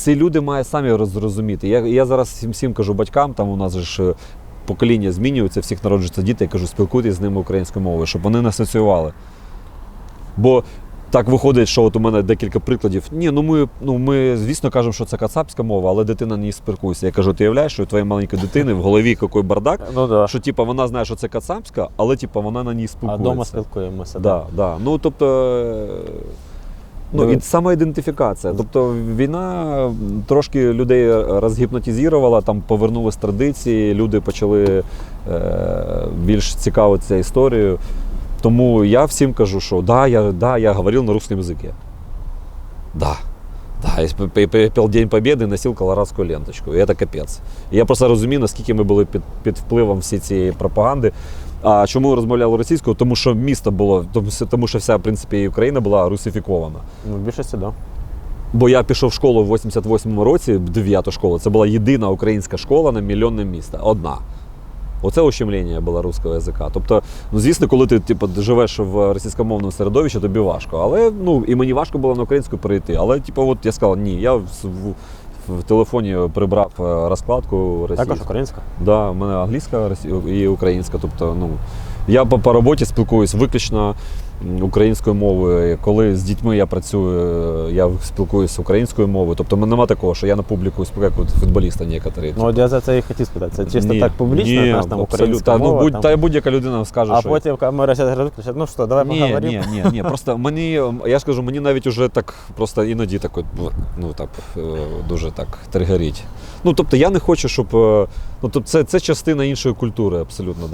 ці люди мають самі роз- зрозуміти. Я, я зараз всім, всім кажу батькам, там у нас ж е, покоління змінюється, всіх народжуються діти, я кажу, спілкуйтесь з ними українською мовою, щоб вони не асоціювали. Бо так виходить, що от у мене декілька прикладів. Ні, ну ми, ну ми звісно кажемо, що це кацапська мова, але дитина не спілкується. Я кажу, ти уявляєш, що у твоєї маленької дитини в голові який бардак, Ну да. що типа вона знає, що це кацапська, але типа вона на ній спілкується. А вдома спілкуємося. Да, да. Ну тобто. Ну, і самоідентифікація. Тобто війна трошки людей розгіпнотизувала, там повернулись традиції, люди почали е, більш цікавитися історією. Тому я всім кажу, що да, я, да, я говорив на русском языке. Да. Да, я пел День Побєди, носив колорадську ленточку. І це капець. І я просто розумію, наскільки ми були під, під впливом всі цієї пропаганди. А чому розмовляли російською? Тому що місто було, тому, що вся в принципі і Україна була русифікована. Ну, в більшості, так. Да. Бо я пішов в школу в 88-му році, 9 школу. Це була єдина українська школа на мільйонне місто. Одна. Оце ущемлення було русского язика. Тобто, ну звісно, коли ти типу, живеш в російськомовному середовищі, тобі важко. Але ну і мені важко було на українську перейти. Але, типу, от я сказав, ні, я в, в, телефоні прибрав е, розкладку російську. Також українська. Да, у мене англійська і українська. Тобто, ну, я по, по роботі спілкуюсь виключно українською мовою. Коли з дітьми я працюю, е, я спілкуюся українською мовою. Тобто мене нема такого, що я на публіку як от футболісти некоторі. Ну, от я за це і хотів спитати. Це чисто Ні, так публічно, ні, знаєш, там українська Та, мова. ну, будь, там... та будь-яка людина скаже, А що. потім камера виключить, ну що, давай Ні, поговоримо. ні, ні, ні. Просто мені, я ж кажу, мені навіть уже так просто іноді так, от, ну так е, дуже так тригерить. Ну тобто я не хочу, щоб. е, Ну тобто це, це частина іншої культури, абсолютно.